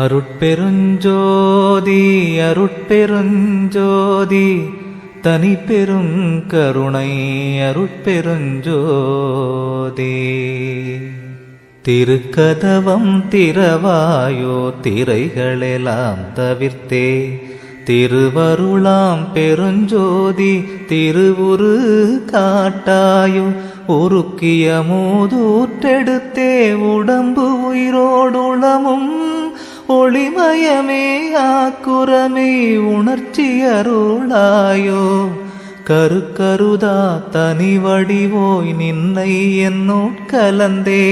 அருட்பெருஞ்சோதி அருட்பெருஞ்சோதி தனி பெரும் கருணை அருட்பெருஞ்சோதி. திருக்கதவம் திறவாயோ திரைகளெல்லாம் தவிர்த்தே. திருவருளாம் பெருஞ்சோதி திருவுரு காட்டாயோ உருக்கிய மூதூற்றெடுத்தே. உடம்பு உயிரோடுளமும் ഒളിമയമേ ആക്കുറമേ ഉണർച്ചിയരുളായോ കരുക്കരുതാ തനിവടിവോയ് നിന്നൈ എന്നോ കലന്തേ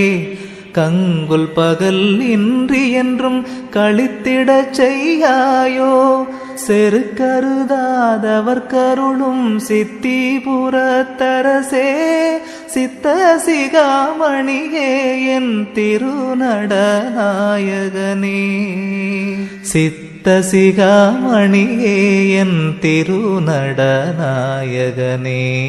கங்குல் பகல் இன்றி என்றும் கழித்திடச் செய்யாயோ? செருக்கருதாதவர் கருளும் சித்திபுரத்தரசே சித்த சிகாமணியே என் திருநடநாயகனே. சித்த சிகாமணியே என் திருநடநாயகனே.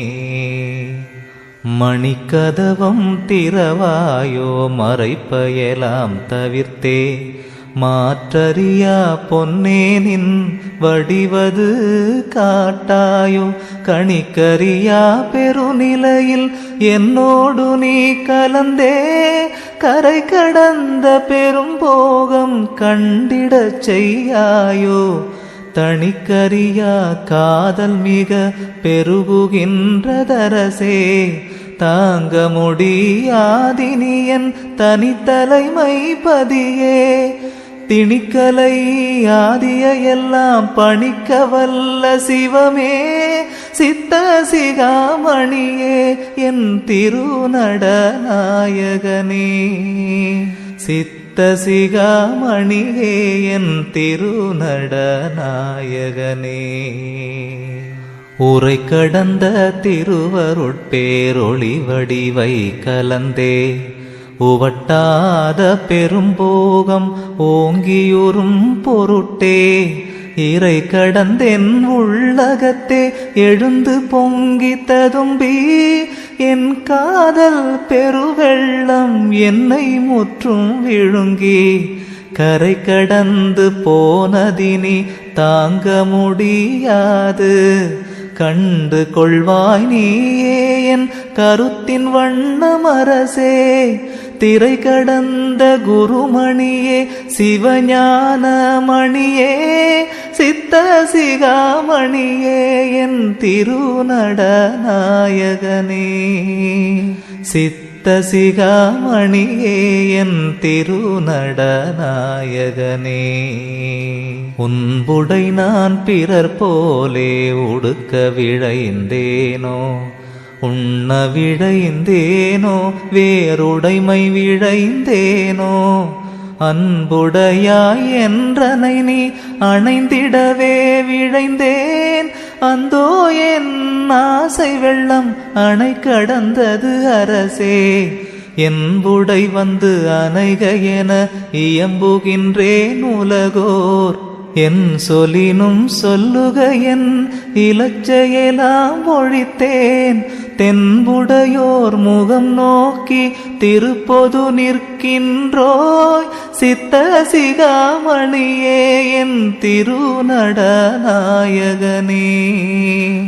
மணிக்கதவம் திறவாயோ மறைப்பயலாம் தவிர்த்தே. மாற்றறியா பொன்னேனின் வடிவது காட்டாயோ. கணிக்கரியா பெருநிலையில் என்னோடு நீ கலந்தே. கரை கடந்த பெரும்போகம் கண்டிடச் செய்யாயோ. தணிக்கரியா காதல் மிக பெருகுகின்றதரசே. தாங்க முடியாதினியன் தனித்தலைமை பதியே. திணிக்கலை ஆதிய எல்லாம் பணிக்க வல்ல சிவமே. சித்த சிகாமணியே என் திருநடநாயகனே. சித்த சிகாமணியே என் திருநடநாயகனே. உரை கடந்த திருவருட்பேரொளி வடிவை கலந்தே. உவட்டாத பெரும்போகம் ஓங்கியுறும் பொருட்டே. இறை கடந்தென் உள்ளகத்தே எழுந்து பொங்கி ததும்பி. என் காதல் பெருவெள்ளம் என்னை முற்றும் விழுங்கி. கரை கடந்து போனதினி தாங்க முடியாது. கண்டு கொள்வாய் நீயே என் கருத்தின் வண்ணமரசே. திரை கடந்த குருமணியே சிவஞான மணியே சித்த சிகாமணியே என் திருநடநாயகனே. சித்த சிகாமணியே என் திருநடநாயகனே. உன்புடை நான் பிறர் போலே உடுக்க விழைந்தேனோ உண்ண விழைந்தேனோ வேறுடைமை விழைந்தேனோ அன்புடையாய் என்றனை நீ அணைந்திடவே விழைந்தேன். அந்தோ என் ஆசை வெள்ளம் அணை கடந்தது அரசே. என்புடை வந்து அணைக என இயம்புகின்றேன் உலகோர். என் சொலினும் சொல்லுக என் இலச்சையெல்லாம் ஒழித்தேன். தென்புடையோர் முகம் நோக்கி திருப்பொது நிற்கின்றோய் சித்த சிகாமணியே என் திருநடநாயகனே.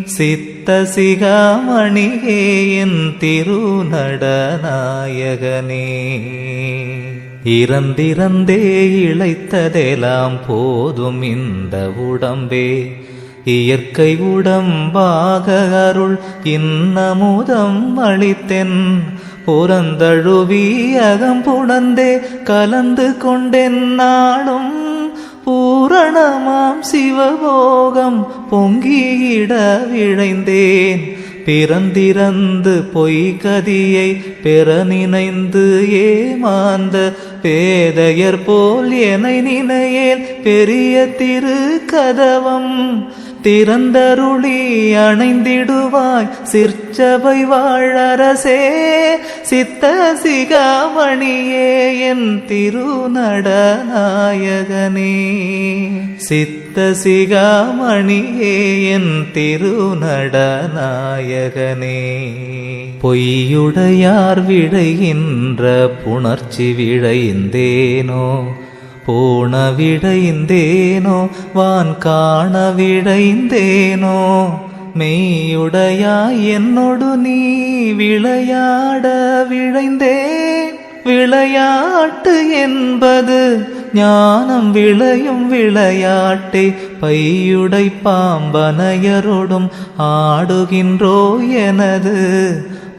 சித்த சிகாமணியே என் திருநடநாயகனே. இறந்திறந்தே இழைத்ததெல்லாம் போதும் இந்த உடம்பே. இயற்கை உடம்பாக அருள் இன்னமுதம் அளித்தென். புறந்தழுவி அகம்புணர்ந்தே கலந்து கொண்டென் நாளும். பூரணமாம் சிவபோகம் பொங்கியிட விழைந்தேன். பிறந்திறந்து பொய்கதியை பெற நினைந்து ஏமாந்த பேதையர் போல் என நினையேல் பெரிய திரு கதவம் திறந்தருளி அணைந்திடுவாய். சிற்சபை வாழரசே சித்த சிகாமணியே என் திருநடநாயகனே. சித்த சிகாமணியே என் திருநடநாயகனே. பொய்யுடையார் விழைகின்ற புணர்ச்சி விழைந்தேனோ போன விழைந்தேனோ வான் காண விழைந்தேனோ மெய்யுடையாய் என்னோடு நீ விளையாட விழைந்தேன். விளையாட்டு என்பது ஞானம் விளையும் விளையாட்டே. பையுடை பாம்பனையரோடும் ஆடுகின்றோ எனது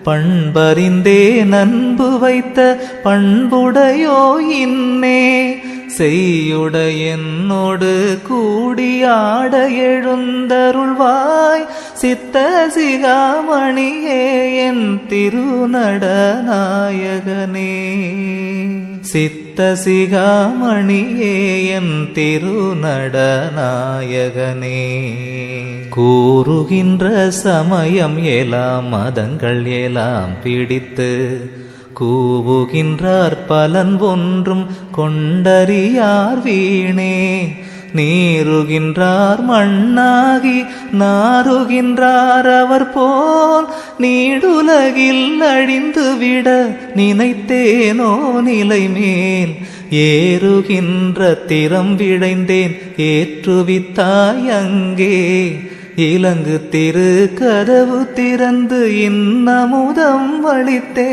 பண்பறிந்தே நன்பு வைத்த பண்புடையோ இன்னே. செய்யுட என்னோடு கூடியாட எழுந்தருள்வாய். சித்த சிகாமணியே என் திருநடநாயகனே. சித்த சிகாமணியே என் திருநடநாயகனே. கூறுகின்ற சமயம் எலாம் மதங்கள் எலாம் பிடித்து கூவுகின்றார் பலன் ஒன்றும் கொண்டறியார் வீணே. நீருகின்றார் மண்ணாகி நாருகின்றார் அவர் போல் நீடுலகில் அழிந்துவிட நினைத்தேனோ நிலை மேல் ஏறுகின்ற திறம் விடைந்தேன் ஏற்றுவித்தாய் அங்கே. இலங்கு திரு கதவு திறந்து இன்னமுதம் வழித்தே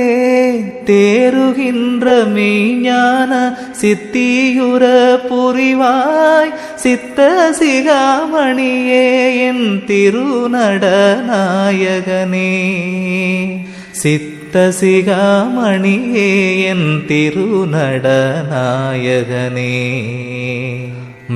தேருகின்ற மெய்ஞான சித்தியுர புரிவாய். சித்த சிகாமணியே என் திருநடநாயகனே. சித்த சிகாமணியே என் திருநடநாயகனே.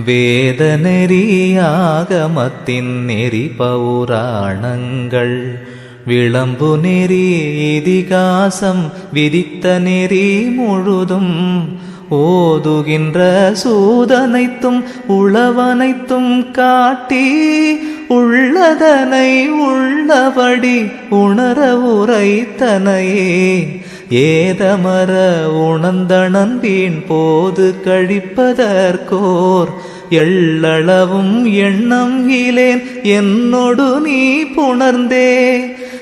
வேத நெறியாகமத்தின் நெறி பௌராணங்கள் விளம்பு நெறி இதிகாசம் விதித்த நெறி முழுதும் ஓதுகின்ற சூதனைத்தும் உளவனைத்தும் காட்டி உள்ளதனை உள்ளபடி உணர உரைத்தனையே. ஏதமர உணர்ந்தனன் வீண் போது கழிப்பதற்கோர். எள்ளளவும் எண்ணம் இலேன் என்னொடு நீ புணர்ந்தே.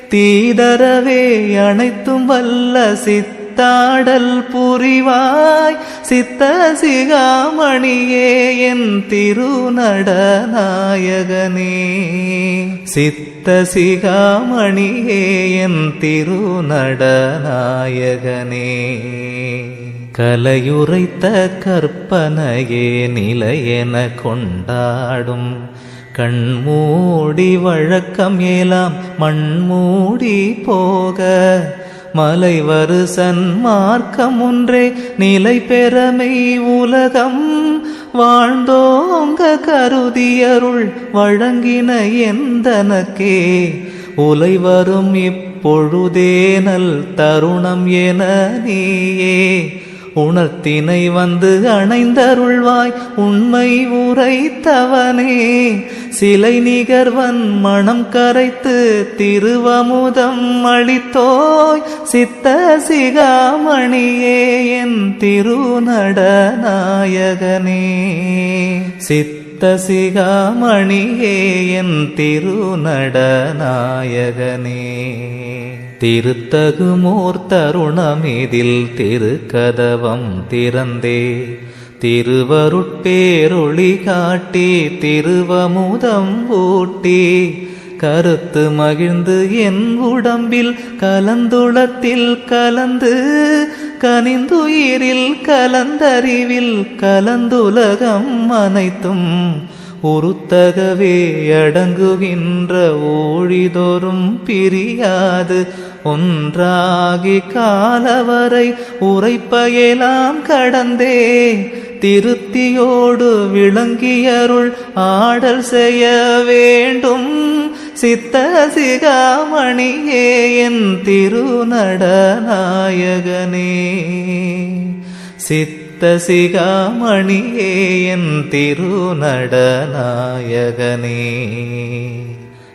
தீதரவே அனைத்தும் வல்ல சித்த சித்தாடல் புரிவாய் சித்த சிகாமணியே என் திருநடநாயகனே. சித்த சிகாமணியே என் திருநடநாயகனே. கலையுரைத்த கற்பனையே நிலையென கொண்டாடும். கண்மூடி வழக்கம் ஏலாம் மண்மூடி போக மலைவரு சன்மார்க்கம் ஒன்றே நிலை பெறமை உலகம். வாழ்ந்தோங்க கருதியருள் வழங்கின எந்தனக்கே. உலை வரும் இப்பொழுதேனல் தருணம் என நீயே. உணர்த்தினை வந்து அணைந்தருள்வாய். உண்மை உரைத்தவனே சிலை நிகர்வன் மனம் கரைத்து திருவமுதம் அளித்தோய். சித்த சிகாமணியே என் திருநடநாயகனே. சித்த சிகாமணியே என் திருநடநாயகனே. திருத்தகுமோர் தருணமிதில் திருக்கதவம் திறந்தே. திருவருட்பேரொளி காட்டி திருவமுதம் ஊட்டி. கருத்து மகிழ்ந்து என் உடம்பில் கலந்துளத்தில் கலந்து. கனிந்துயிரில் கலந்தறிவில் கலந்துலகம் அனைத்தும். உருத்தகவே அடங்குகின்ற ஓழிதோறும் பிரியாது. ஒன்றாகி காலவரை உரைப்பயலாம் கடந்தே. திருத்தியோடு விளங்கியருள் ஆடல் செய்ய வேண்டும். சித்த சிகாமணியே என் திருநடநாயகனே. சித்த சிகாமணியே என் திருநடநாயகனே.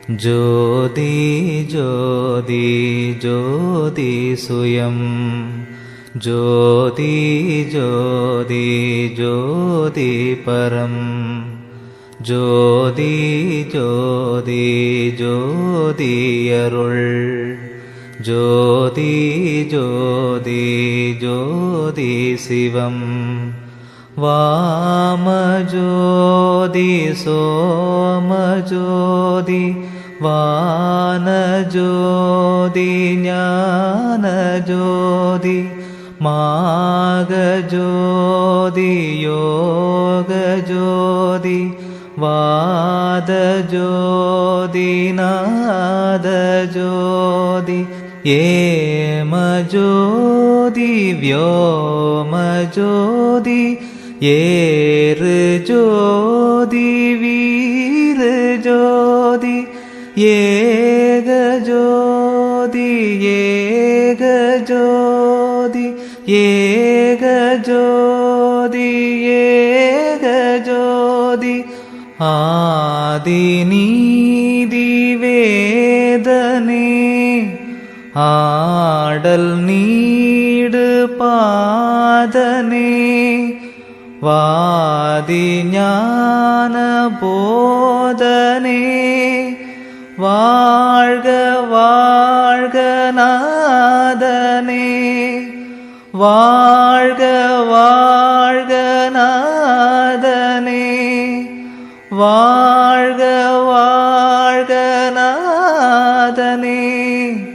ജ്യോതി ജ്യോതി ജ്യോതി സുയം ജ്യോതി ജ്യോതി ജ്യോതി പരം ജ്യോതി ജ്യോതി ജ്യോതിയരുൾ ജ്യോതി ജ്യോതി ജ്യോതി ശിവം വാമജ്യോതി സോമജ്യോതി വാനജ്യോതി ജ്ഞാനജ്യോതി മാഗജ്യോതി യോഗജ്യോതി വാദജ്യോതി നാദജ്യോതി ഏമജ്യോതി വ്യോമജ്യോതി ഏർജ്യോതി വീർജ്യോതി ஜோதி வீரு ஜோதி ஏக ஜோதி ஏக ஜோதி ஏக ஜோதி ஏக ஜோதி. ஆதி நீதி வேதனே ஆடல் நீடு பாதனே. வாதி ஞான போதனே வாழ்க வாழ்க நாதனே. வாழ்க வாழ்க நாதனே. வாழ்க வாழ்க நாதனே.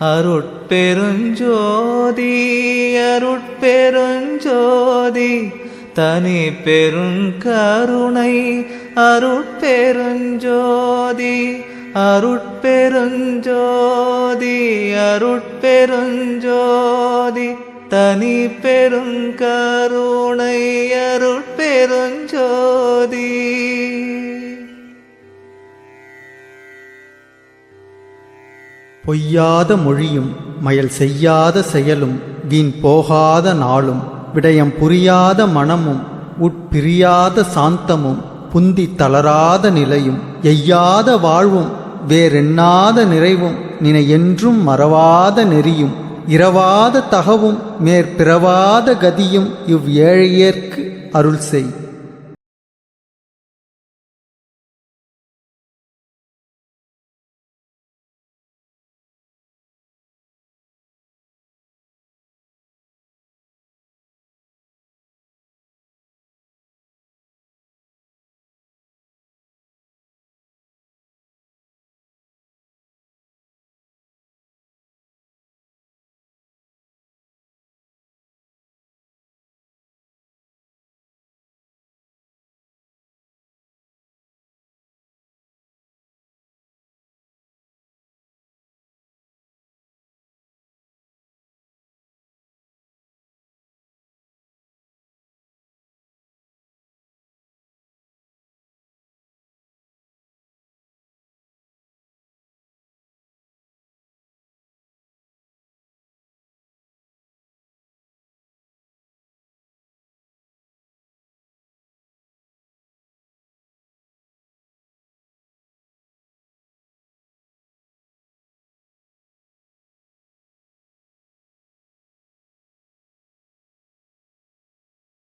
அருட்பெருஞ்சோதி அருட்பெருஞ்சோதி தனி பெருங்கருணை அருட்பெருஞ்சோதி. அருட்பெருஞ்சோதி அருட்பெருஞ்சோதி தனி பெருங்கருணை அருட்பெருஞ்சோதி. பொய்யாத மொழியும் மயல் செய்யாத செயலும் வீண் போகாத நாளும் விடயம் புரியாத மனமும் உட்பிரியாத சாந்தமும் புந்தி தளராத நிலையும் எய்யாத வாழ்வும் வேறெண்ணாத நிறைவும் நினை என்றும் மறவாத நெறியும் இரவாத தகவும் மேற்பிறவாத கதியும் இவ் ஏழையர்க்கு அருள் செய்.